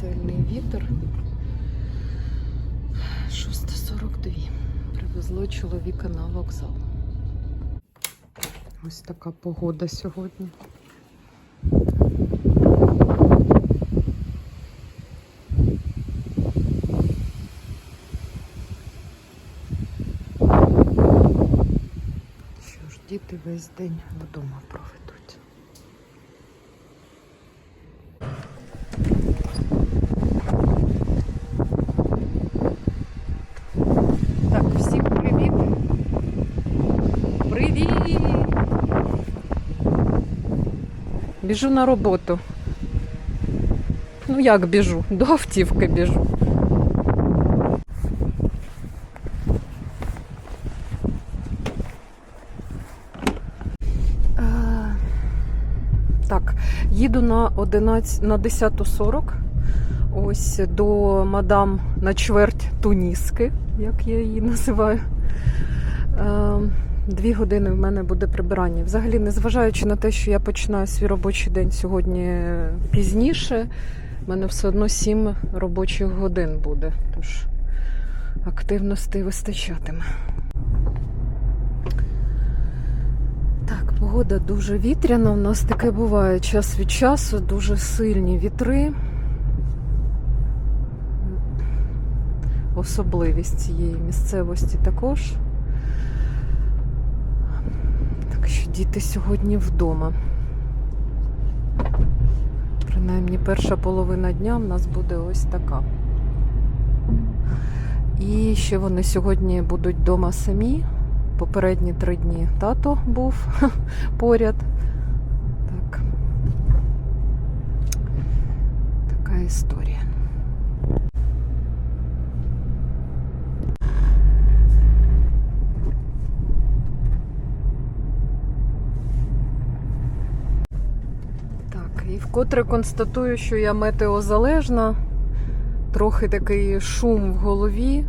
сильний вітер. 6.42. Привезло чоловіка на вокзал. Ось така погода сьогодні. Що ж, діти весь день вдома проведуть. Біжу на роботу. Ну як біжу? До автівки біжу. Е, Так, їду на 11, на 10.40. Ось до мадам на чверть туніски, як я її називаю. Дві години в мене буде прибирання. Взагалі, незважаючи на те, що я починаю свій робочий день сьогодні пізніше, в мене все одно сім робочих годин буде. Тож активності вистачатиме. Так, погода дуже вітряна. У нас таке буває час від часу, дуже сильні вітри. Особливість цієї місцевості також. Так що діти сьогодні вдома. Принаймні перша половина дня в нас буде ось така. І ще вони сьогодні будуть вдома самі. Попередні три дні тато був поряд. Так. Така історія. Так, і вкотре констатую, що я метеозалежна, трохи такий шум в голові.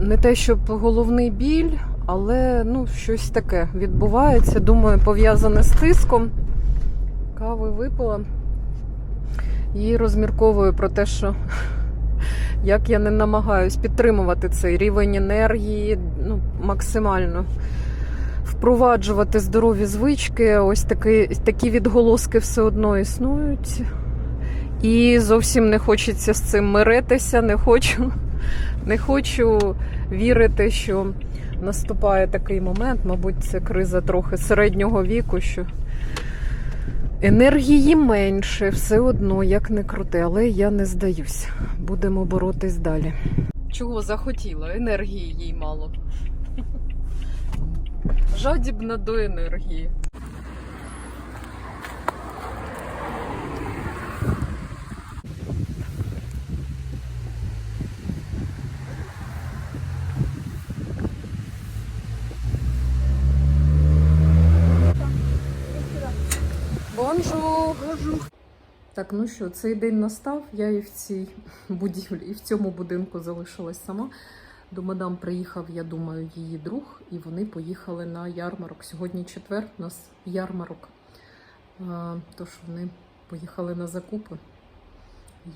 Не те, щоб головний біль, але ну, щось таке відбувається. Думаю, пов'язане з тиском. Кави випила і розмірковую про те, що як я не намагаюсь підтримувати цей рівень енергії ну, максимально впроваджувати здорові звички. Ось такі, такі відголоски все одно існують. І зовсім не хочеться з цим миритися, не хочу, не хочу вірити, що наступає такий момент, мабуть, це криза трохи середнього віку, що енергії менше, все одно, як не крути, але я не здаюсь. Будемо боротись далі. Чого захотіла? Енергії їй мало. Жадібна до енергії. Бонжур! Так, ну що, цей день настав. Я і в цій будівлі, і в цьому будинку залишилась сама. До мадам приїхав, я думаю, її друг, і вони поїхали на ярмарок. Сьогодні четвер, у нас ярмарок. Тож вони поїхали на закупи.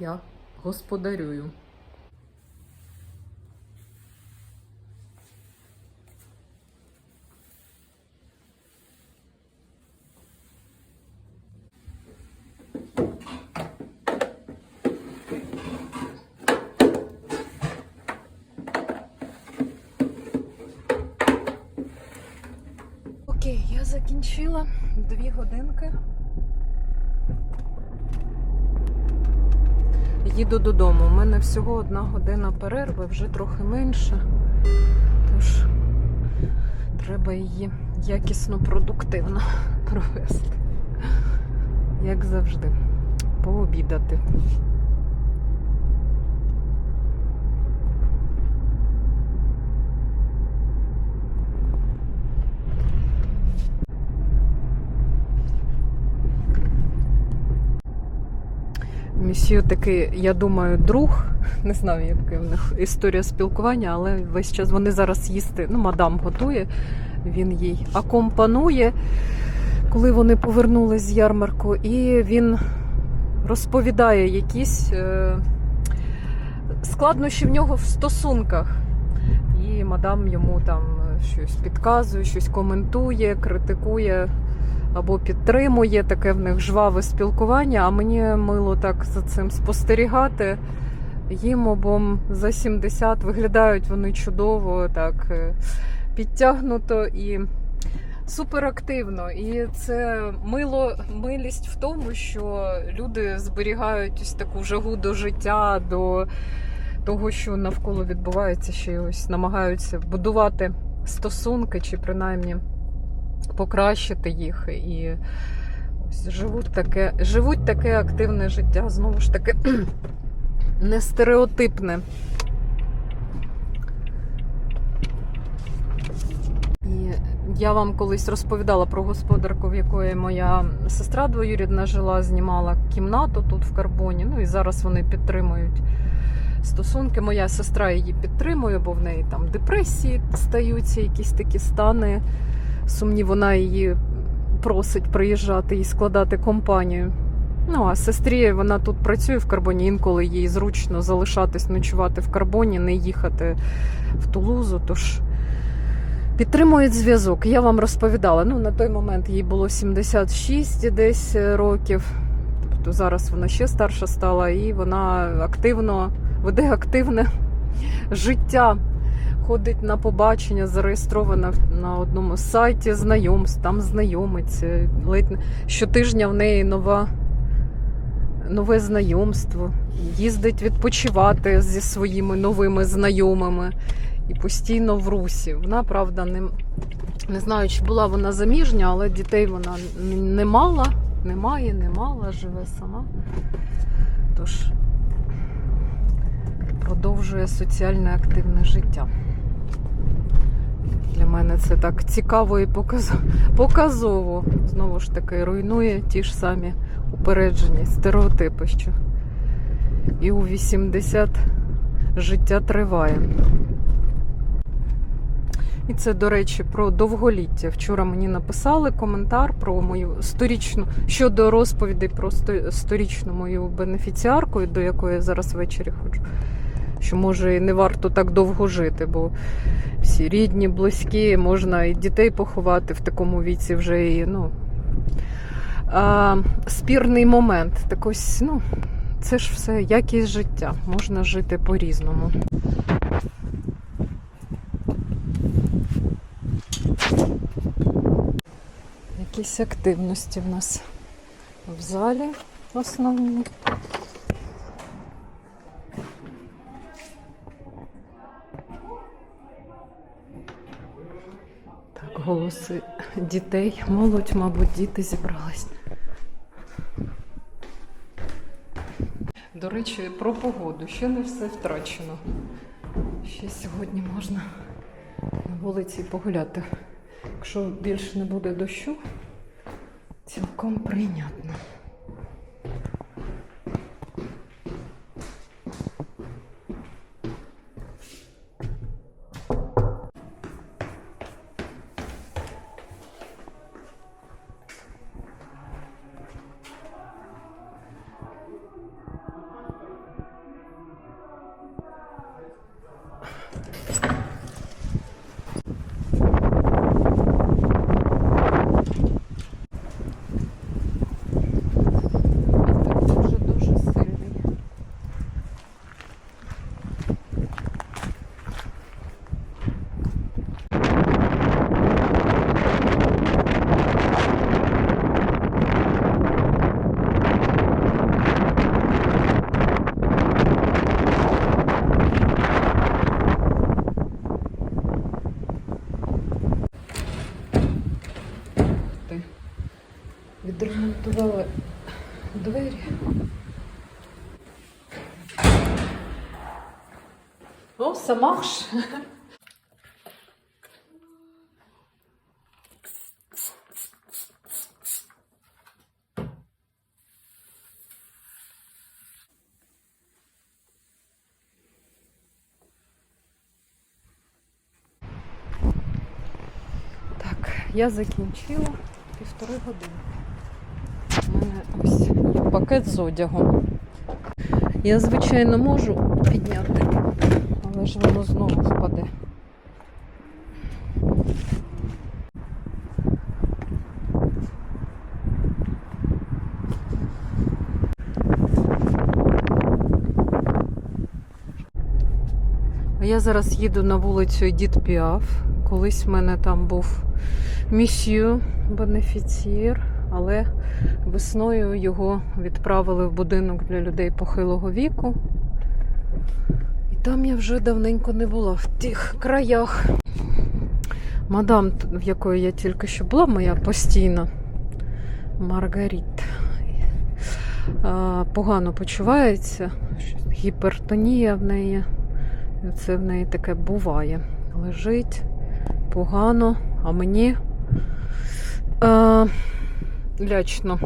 Я господарюю. Окей, я закінчила дві годинки. Їду додому. У мене всього одна година перерви, вже трохи менше. Тож треба її якісно, продуктивно провести. Як завжди, пообідати. Місію такий, я думаю, друг. Не знаю, яка в них історія спілкування, але весь час вони зараз їсти. Ну, мадам готує, він їй акомпанує, коли вони повернулись з ярмарку, і він розповідає якісь е, складнощі в нього в стосунках. І мадам йому там щось підказує, щось коментує, критикує або підтримує. Таке в них жваве спілкування. А мені мило так за цим спостерігати. Їм обом за 70 виглядають вони чудово, так е, підтягнуто і суперактивно. І це мило, милість в тому, що люди зберігають ось таку жагу до життя, до того, що навколо відбувається, ще й ось намагаються будувати стосунки чи принаймні покращити їх. І ось живуть таке, живуть таке активне життя, знову ж таки, не стереотипне. І я вам колись розповідала про господарку, в якої моя сестра двоюрідна жила, знімала кімнату тут в карбоні. Ну і зараз вони підтримують стосунки. Моя сестра її підтримує, бо в неї там депресії стаються, якісь такі стани. Сумні, вона її просить приїжджати і складати компанію. Ну, а сестрі вона тут працює в карбоні, інколи їй зручно залишатись, ночувати в карбоні, не їхати в Тулузу. Тож підтримують зв'язок. Я вам розповідала. Ну, на той момент їй було 76 десь років. Тобто зараз вона ще старша стала, і вона активно веде активне життя. Ходить на побачення, зареєстрована на одному сайті знайомств, там знайомиться. Ледь щотижня в неї нова, нове знайомство. Їздить відпочивати зі своїми новими знайомими і постійно в русі. Вона, правда, не, не знаю, чи була вона заміжня, але дітей вона не мала, не має, не мала, живе сама. Тож продовжує соціальне активне життя. Для мене це так цікаво і показово. Знову ж таки, руйнує ті ж самі упереджені стереотипи, що і у 80 життя триває. І це, до речі, про довголіття. Вчора мені написали коментар про мою сторічну щодо розповідей про сторічну мою бенефіціарку, до якої я зараз ввечері ходжу. Що може і не варто так довго жити, бо всі рідні, близькі, можна і дітей поховати в такому віці вже і ну. А, спірний момент. Так ось, ну, це ж все якість життя. Можна жити по-різному. Якісь активності в нас в залі в голоси дітей. Молодь, мабуть, діти зібрались. До речі, про погоду. Ще не все втрачено. Ще сьогодні можна на вулиці погуляти. Якщо більше не буде дощу, цілком прийнятно. Відремонтували двері. О, самаш. Так, я закінчила півтори години. У мене ось пакет з одягом. Я, звичайно, можу підняти, але ж воно знову впаде. Я зараз їду на вулицю Едіт Піаф. Колись в мене там був місью бенефіцієр, але весною його відправили в будинок для людей похилого віку. І там я вже давненько не була в тих краях. Мадам, в якої я тільки що була, моя постійна Маргаріт. Погано почувається, гіпертонія в неї. Це в неї таке буває. Лежить погано, а мені лячно.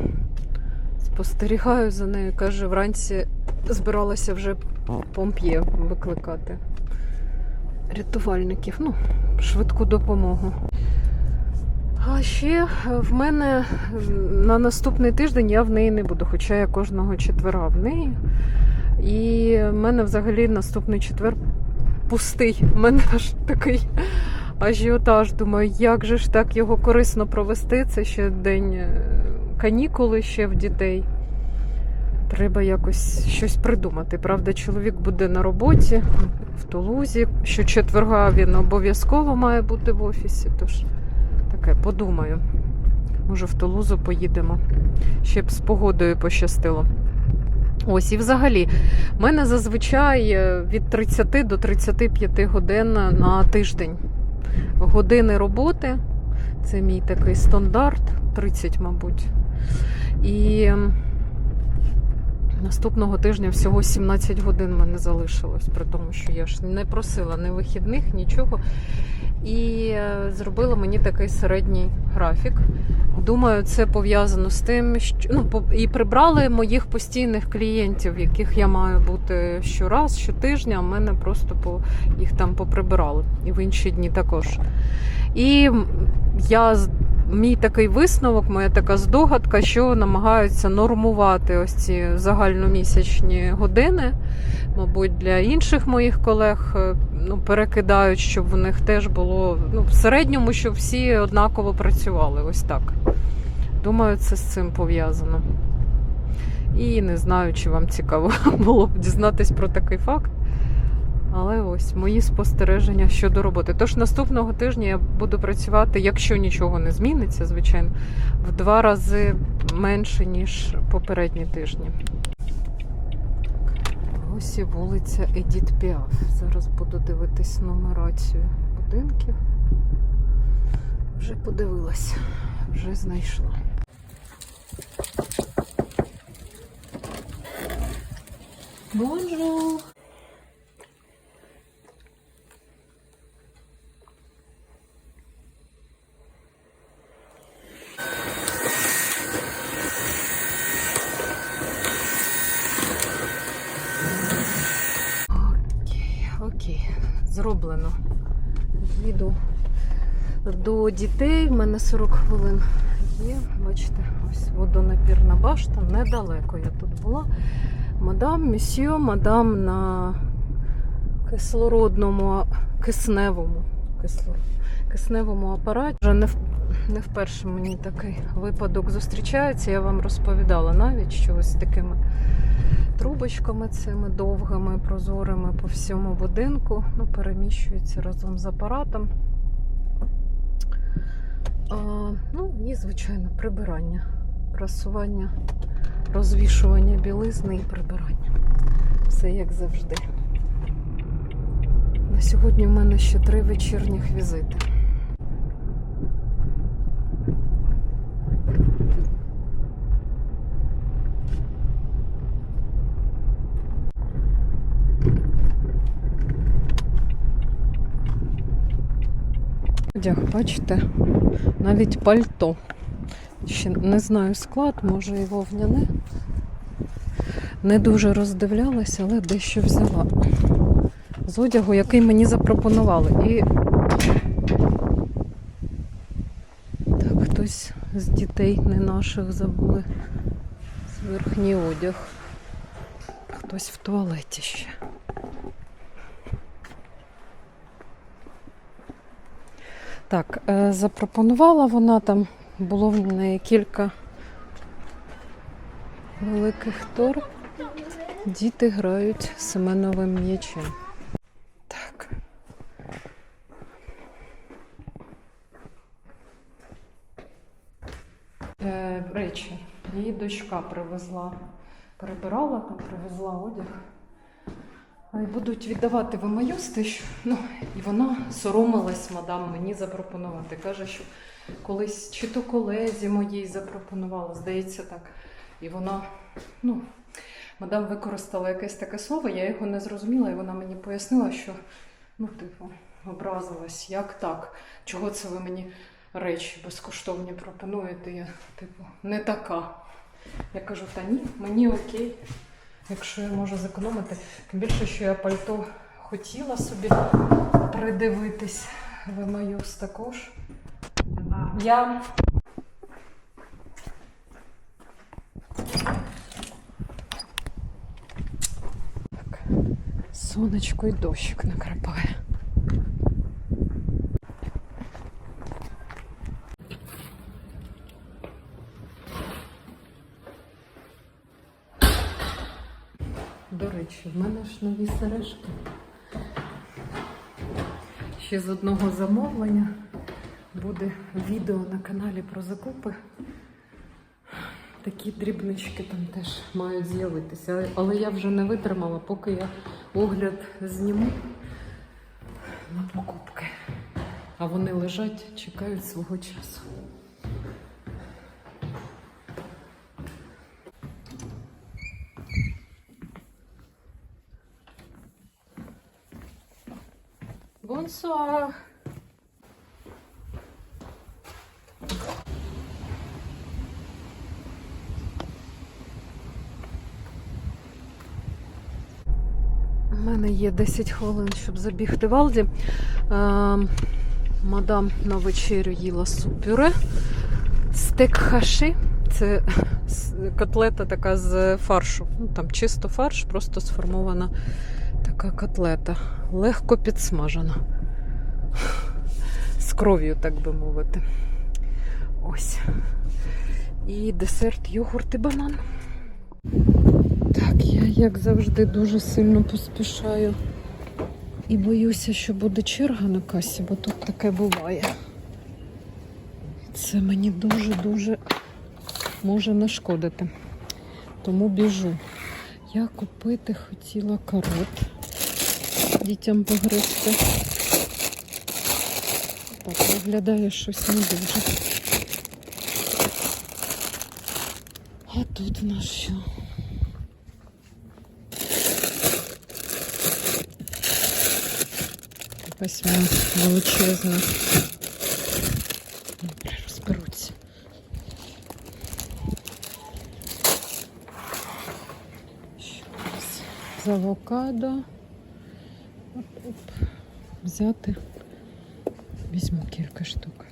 Спостерігаю за нею. Каже, вранці збиралася вже помп'є викликати рятувальників, ну, швидку допомогу. А ще в мене на наступний тиждень я в неї не буду, хоча я кожного четвера в неї. І в мене взагалі наступний четвер пустий. У мене аж такий ажіотаж. Думаю, як же ж так його корисно провести? Це ще день е, канікули ще в дітей. Треба якось щось придумати. Правда, чоловік буде на роботі в Тулузі. Щочетверга він обов'язково має бути в офісі. Тож таке подумаю. Може, в Тулузу поїдемо. Ще б з погодою пощастило. Ось, і взагалі, в мене зазвичай е, від 30 до 35 годин на тиждень. Години роботи. Це мій такий стандарт, 30, мабуть. І наступного тижня всього 17 годин мене залишилось, при тому, що я ж не просила ні вихідних, нічого. І е, зробила мені такий середній графік. Думаю, це пов'язано з тим, що ну, і прибрали моїх постійних клієнтів, яких я маю бути щораз, щотижня. мене просто по, їх там поприбирали. І в інші дні також. І я мій такий висновок, моя така здогадка, що намагаються нормувати ось ці загальномісячні години. Мабуть, для інших моїх колег е, ну, перекидають, щоб в них теж було ну, в середньому, щоб всі однаково працювали. Ось так. Думаю, це з цим пов'язано. І не знаю, чи вам цікаво було б дізнатись про такий факт. Але ось мої спостереження щодо роботи. Тож наступного тижня я буду працювати, якщо нічого не зміниться, звичайно, в два рази менше, ніж попередні тижні. Ось і вулиця Едіт Піаф. Зараз буду дивитись нумерацію будинків. Вже подивилась, вже знайшла. Бонжур! Окей, окей, зроблено. Їду до дітей. В мене 40 хвилин є. Бачите, ось водонапірна башта. Недалеко я тут була. Мадам, місьо, мадам на кислородному, кисневому, кисневому апараті. Вже не, в- не вперше мені такий випадок зустрічається. Я вам розповідала навіть, що ось такими трубочками цими довгими, прозорими по всьому будинку. Ну, переміщується разом з апаратом. А, ну і, звичайно, прибирання, прасування, розвішування білизни і прибирання. Все як завжди. На сьогодні в мене ще три вечірніх візити. Одяг, бачите, навіть пальто. Ще не знаю склад, може і вовняне. Не дуже роздивлялася, але дещо взяла. З одягу, який мені запропонували. І так, хтось з дітей. не наших забули. Верхній одяг. Хтось в туалеті ще. Так, е, запропонувала вона там, було в неї кілька великих тор. Діти грають семеновим м'ячем. Так. Е, речі. Її дочка привезла, перебирала там, привезла одяг. Й будуть віддавати в Емаюсти, що ну, і вона соромилась, мадам, мені запропонувати. Каже, що колись чи то колезі моїй запропонувала, здається так. І вона, ну, мадам використала якесь таке слово, я його не зрозуміла, і вона мені пояснила, що, ну, типу, образилась, як так? Чого це ви мені речі безкоштовні пропонуєте? Я, типу, не така. Я кажу, та ні, мені окей, якщо я можу зекономити. Тим більше, що я пальто хотіла собі придивитись в Емаюс також. Я. Сонечко і дощик накрапає. До речі, в мене ж нові. Ще з одного замовлення буде відео на каналі про закупи. Такі дрібнички там теж мають з'явитися. Але я вже не витримала, поки я огляд зніму на покупки. А вони лежать, чекають свого часу. Бонсуар! У мене є 10 хвилин, щоб забігти в Алді. Е, мадам на вечерю їла суп-пюре. Стек хаши. Це котлета така з фаршу. Ну, там чисто фарш, просто сформована така котлета. Легко підсмажена. З кров'ю, так би мовити. Ось. І десерт, йогурт і банан. Так, я, як завжди, дуже сильно поспішаю. І боюся, що буде черга на касі, бо тут таке буває. Це мені дуже-дуже може нашкодити. Тому біжу. Я купити хотіла карот дітям погризти. Так, виглядає щось не дуже. А тут в нас що? Вона величезна. Добре, розберуться. Що у нас? З авокадо. Взяти. Візьму кілька штук.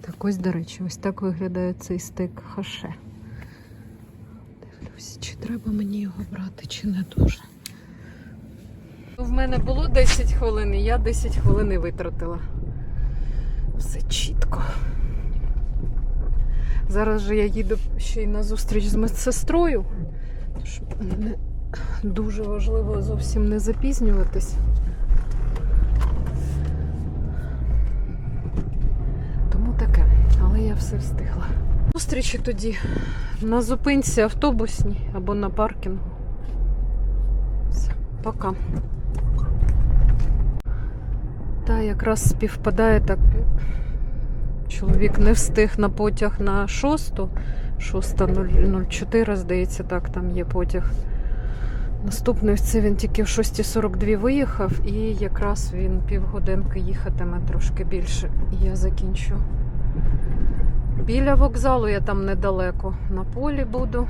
Так, ось, до речі, ось так виглядає цей стейк хаше. Дивлюсь, чи треба мені його брати, чи не дуже. В мене було 10 хвилин, і я 10 хвилин витратила. Все чітко. Зараз же я їду ще й на зустріч з медсестрою. Тож мені дуже важливо зовсім не запізнюватись. Тому таке, але я все встигла. Зустрічі тоді на зупинці автобусній або на паркінгу. Все, пока. Та якраз співпадає так. Чоловік не встиг на потяг на шосту. 6.04, здається, так, там є потяг. Наступний це він тільки в 6.42 виїхав, і якраз він півгодинки їхатиме трошки більше. І я закінчу. Біля вокзалу я там недалеко. На полі буду.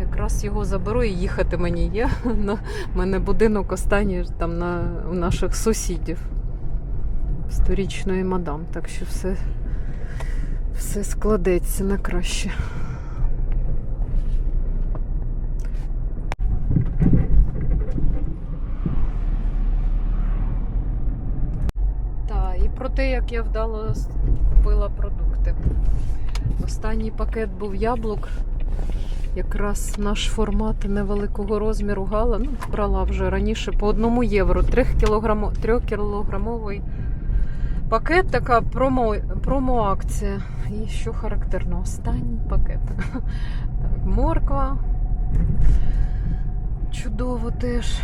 Якраз його заберу і їхати мені є. На мене будинок останній там на, у наших сусідів. Сторічної мадам. Так що все, все складеться на краще. Так, і про те, як я вдало купила продукти. Останній пакет був яблук. Якраз наш формат невеликого розміру гала. Ну, брала вже раніше по одному євро. 3-кілограмовий пакет, така промо, промо-акція. І що характерно, останній пакет. Так, морква. Чудово теж.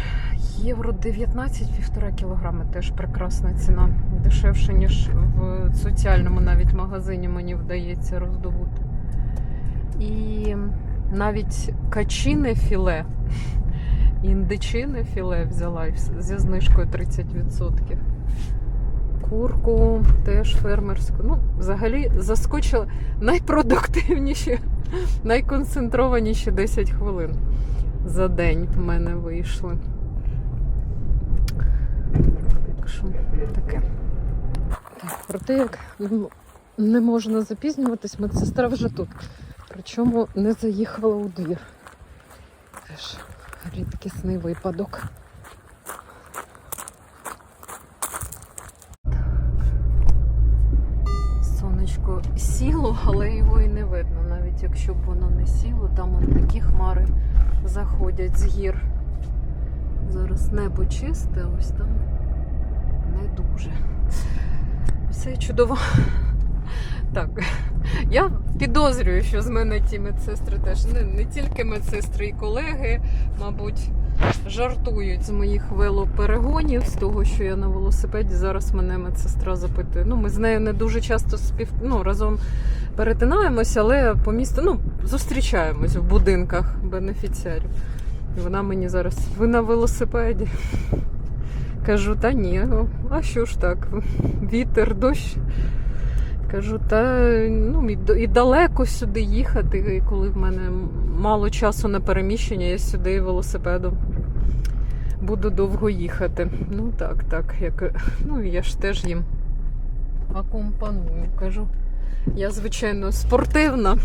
Євро 19, півтора кілограми теж прекрасна ціна. Дешевше, ніж в соціальному навіть магазині мені вдається роздобути. І навіть качине філе, індичине філе взяла зі знижкою 30%. Курку теж фермерську. Ну, взагалі заскочила найпродуктивніші, найконцентрованіші 10 хвилин за день в мене вийшли. Так що таке. Так, про те, як не можна запізнюватись, медсестра вже тут. Причому не заїхала у двір. Теж рідкісний випадок. Сонечко сіло, але його і не видно. Навіть якщо б воно не сіло, там он такі хмари заходять з гір. Зараз небо чисте, ось там не дуже. Все чудово. Так, я підозрюю, що з мене ті медсестри теж не, не тільки медсестри і колеги, мабуть, жартують з моїх велоперегонів, з того, що я на велосипеді. Зараз мене медсестра запитує. Ну, ми з нею не дуже часто спів... ну, разом перетинаємося, але по місту ну, зустрічаємось в будинках бенефіціарів. І вона мені зараз, ви на велосипеді? Кажу, та ні, ну, а що ж так? Вітер, дощ. Кажу, та ну, і, далеко сюди їхати, коли в мене мало часу на переміщення, я сюди велосипедом буду довго їхати. Ну так, так. Як, ну я ж теж їм акомпаную. Кажу, я, звичайно, спортивна.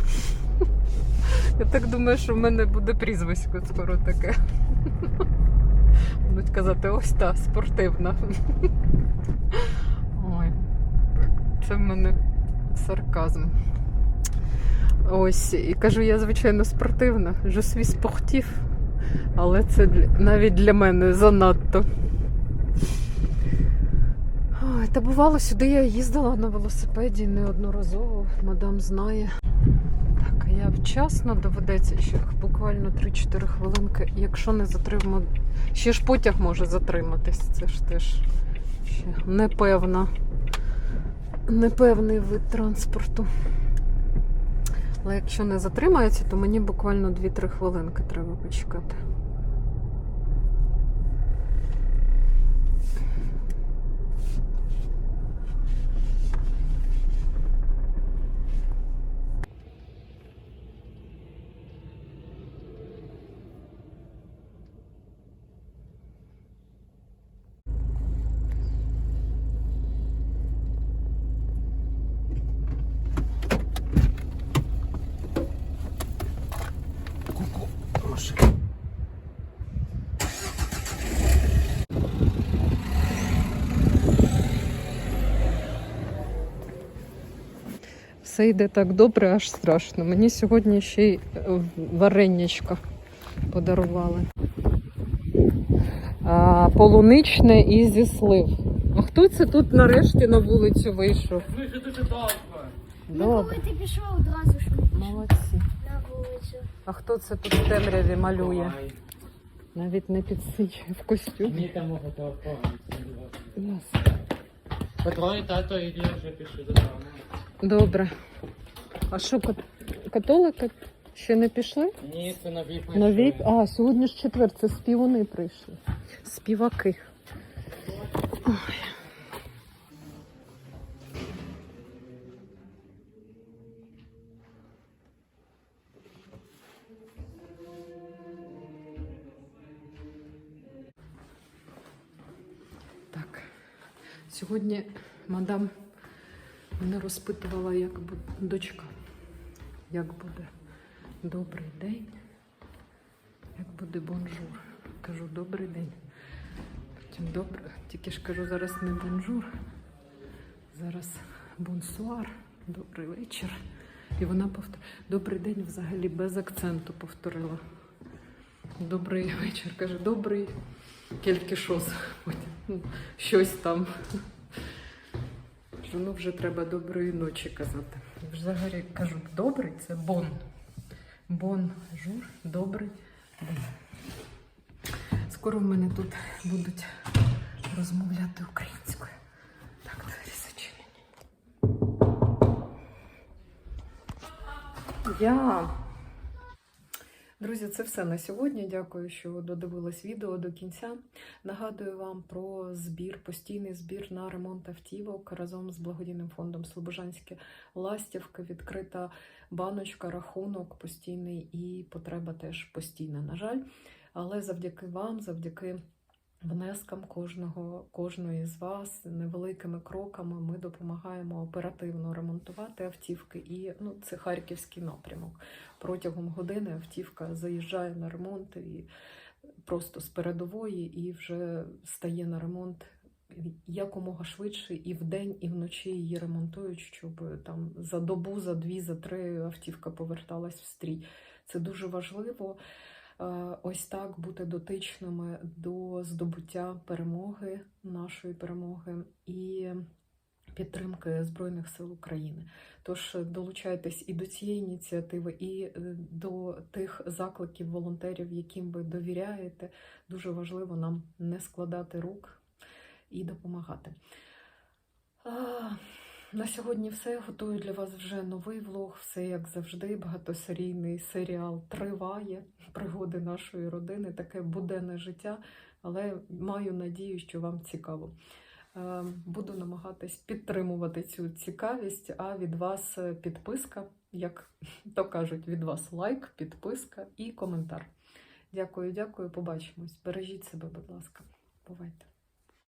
Я так думаю, що в мене буде прізвисько скоро таке. Будуть казати, ось та спортивна. Ой, це в мене сарказм. Ось, і кажу, я, звичайно, спортивна, je suis спортив, але це навіть для мене занадто. Ой, та бувало, сюди я їздила на велосипеді неодноразово, мадам знає. Так, а я вчасно доведеться ще буквально 3-4 хвилинки. Якщо не затримаю, ще ж потяг може затриматись. Це ж теж ще непевна, непевний вид транспорту. Але якщо не затримається, то мені буквально 2-3 хвилинки треба почекати. Все йде так добре, аж страшно. Мені сьогодні ще й е, варенячка подарували. А, полуничне і зі слив. А хто це тут нарешті на вулицю вийшов? Ми вже дуже довго. Ну, коли ти пішов одразу ж молодці. на вулицю. А хто це тут в темряві малює? Ой, Навіть не підсичує в костюмі. Мені там можна телефон. Ясно. Петро і тато і я вже пішли додому. Добре. А що, кат- католики ще не пішли? Ні, це нові Нові? А, сьогодні ж четвер, це співуни прийшли. Співаки. Ой. Так. Сьогодні мадам Мене розпитувала, як буде дочка. Як буде добрий день, як буде бонжур. Кажу, добрий день. Потім добре, тільки ж кажу, зараз не бонжур, зараз бонсуар, добрий вечір. І вона повторила, добрий день взагалі без акценту повторила. Добрий вечір. Каже, добрий келькішос. Потім, ну, Щось там. Кажу, ну вже треба доброї ночі казати. Взагалі кажу, добрий це бон. Бон жур, добрий день. Скоро в мене тут будуть розмовляти українською. Так, двері зачинені. Я. Друзі, це все на сьогодні. Дякую, що додивились відео до кінця. Нагадую вам про збір, постійний збір на ремонт автівок разом з благодійним фондом Слобожанське Ластівка. Відкрита баночка, рахунок постійний і потреба теж постійна, на жаль. Але завдяки вам, завдяки внескам кожного, кожної з вас, невеликими кроками ми допомагаємо оперативно ремонтувати автівки. І ну, це харківський напрямок. Протягом години автівка заїжджає на ремонт і просто з передової і вже стає на ремонт якомога швидше і вдень, і вночі її ремонтують, щоб там за добу, за дві, за три автівка поверталась в стрій. Це дуже важливо. Е, Ось так бути дотичними до здобуття перемоги, нашої перемоги і підтримки Збройних сил України. Тож долучайтесь і до цієї ініціативи, і е, до тих закликів волонтерів, яким ви довіряєте. Дуже важливо нам не складати рук і допомагати. На сьогодні все. Готую для вас вже новий влог. Все як завжди. Багатосерійний серіал триває. Пригоди нашої родини, таке буденне життя, але маю надію, що вам цікаво. Е, Буду намагатись підтримувати цю цікавість, а від вас е, підписка, як то кажуть, від вас лайк, підписка і коментар. Дякую, дякую, побачимось. Бережіть себе, будь ласка. Бувайте.